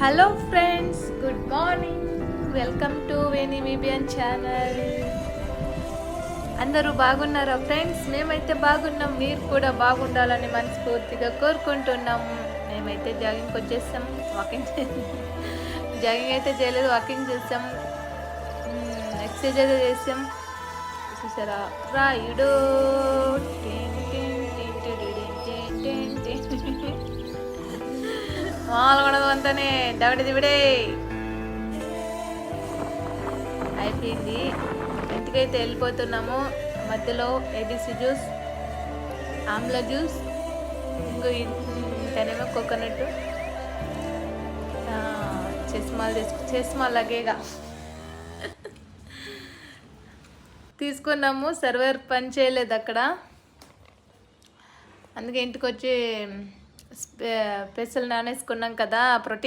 Hello friends good morning. Welcome to వేణిమిబియన్ channel. అందరూ బాగున్నారా friends? మేమైతే బాగున్నాం మీరు కూడా బాగుండాలని మనస్ఫూర్తిగా కోరుకుంటున్నాం. మేమైతే జాగింగ్కి వచ్చేసాం వాకింగ్ జాగింగ్ అయితే చేయలేదు వాకింగ్ చేసాం. ఎక్సర్సైజ్ అయితే చేసాం. చూసారా? రాయుడు మామూలు కూడా అంతానే దవిడి దివిడే. అయిపోయింది. ఇంటికైతే వెళ్ళిపోతున్నాము. మధ్యలో ఏబీసీ జ్యూస్ ఆమ్ల జ్యూస్ ఇంకో ఇంకనేమో కోకోనట్ చెస్మాల్ తీసుకు చెస్మాల్ లగేగా. తీసుకున్నాము. సర్వర్ పని చేయలేదు అక్కడ. అందుకే ఇంటికి వచ్చి పెసలు నానేసుకున్నాం కదా ప్రోటీన్